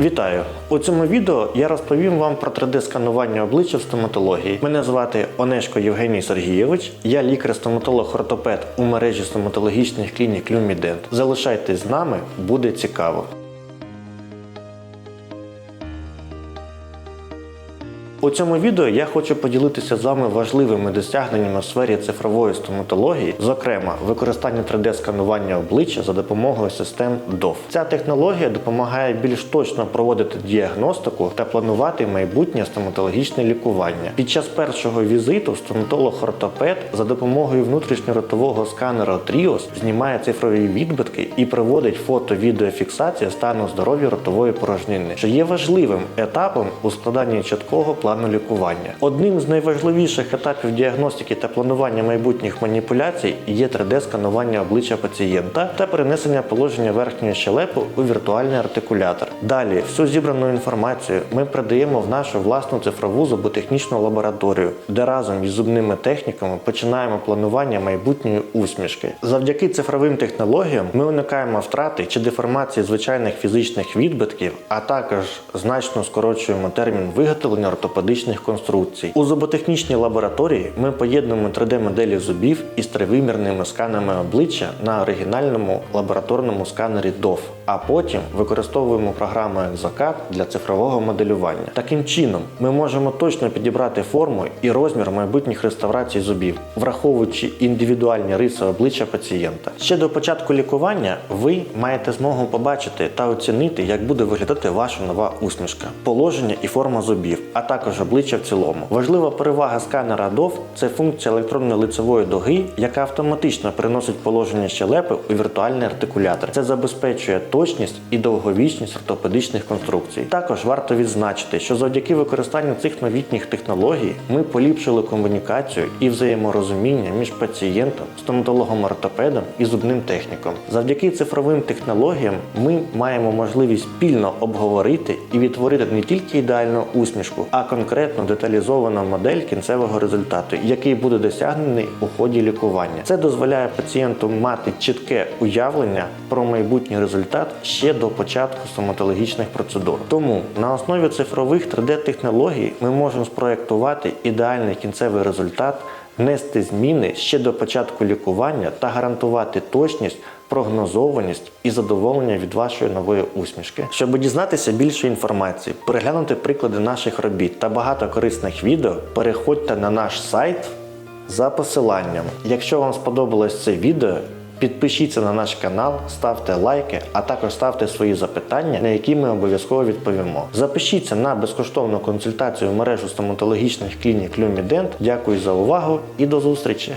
Вітаю! У цьому відео я розповім вам про 3D-сканування обличчя в стоматології. Мене звати Онешко Євгеній Сергійович. Я лікар-стоматолог-ортопед у мережі стоматологічних клінік Люмідент. Залишайтесь з нами, буде цікаво. У цьому відео я хочу поділитися з вами важливими досягненнями в сфері цифрової стоматології, зокрема використання 3D-сканування обличчя за допомогою систем DOF. Ця технологія допомагає більш точно проводити діагностику та планувати майбутнє стоматологічне лікування. Під час першого візиту стоматолог-ортопед за допомогою внутрішньоротового сканера TRIOS знімає цифрові відбитки і проводить фото-відеофіксацію стану здоров'я ротової порожнини, що є важливим етапом у складанні чіткого плану лікування. Одним з найважливіших етапів діагностики та планування майбутніх маніпуляцій є 3D-сканування обличчя пацієнта та перенесення положення верхньої щелепи у віртуальний артикулятор. Далі всю зібрану інформацію ми передаємо в нашу власну цифрову зуботехнічну лабораторію, де разом із зубними техніками починаємо планування майбутньої усмішки. Завдяки цифровим технологіям ми уникаємо втрати чи деформації звичайних фізичних відбитків, а також значно скорочуємо термін виготовлення ортопедичних конструкцій. У зуботехнічній лабораторії ми поєднуємо 3D-моделі зубів із тривимірними сканами обличчя на оригінальному лабораторному сканері DOF, а потім використовуємо програму Exocad для цифрового моделювання. Таким чином, ми можемо точно підібрати форму і розмір майбутніх реставрацій зубів, враховуючи індивідуальні риси обличчя пацієнта. Ще до початку лікування ви маєте змогу побачити та оцінити, як буде виглядати ваша нова усмішка, положення і форма зубів, а також обличчя в цілому. Важлива перевага сканера DOF – це функція електронно-лицевої дуги, яка автоматично переносить положення щелепи у віртуальний артикулятор. Це забезпечує точність і довговічність ортопедичних конструкцій. Також варто відзначити, що завдяки використанню цих новітніх технологій ми поліпшили комунікацію і взаєморозуміння між пацієнтом, стоматологом-ортопедом і зубним техніком. Завдяки цифровим технологіям ми маємо можливість спільно обговорити і відтворити не тільки ідеальну усмішку, а конкретно деталізовану модель кінцевого результату, який буде досягнений у ході лікування. Це дозволяє пацієнту мати чітке уявлення про майбутній результат ще до початку стоматологічних процедур. Тому на основі цифрових 3D-технологій ми можемо спроектувати ідеальний кінцевий результат, внести зміни ще до початку лікування та гарантувати точність. Прогнозованість і задоволення від вашої нової усмішки. Щоб дізнатися більше інформації, переглянути приклади наших робіт та багато корисних відео, переходьте на наш сайт за посиланням. Якщо вам сподобалось це відео, підпишіться на наш канал, ставте лайки, а також ставте свої запитання, на які ми обов'язково відповімо. Запишіться на безкоштовну консультацію в мережу стоматологічних клінік Люмідент. Дякую за увагу і до зустрічі!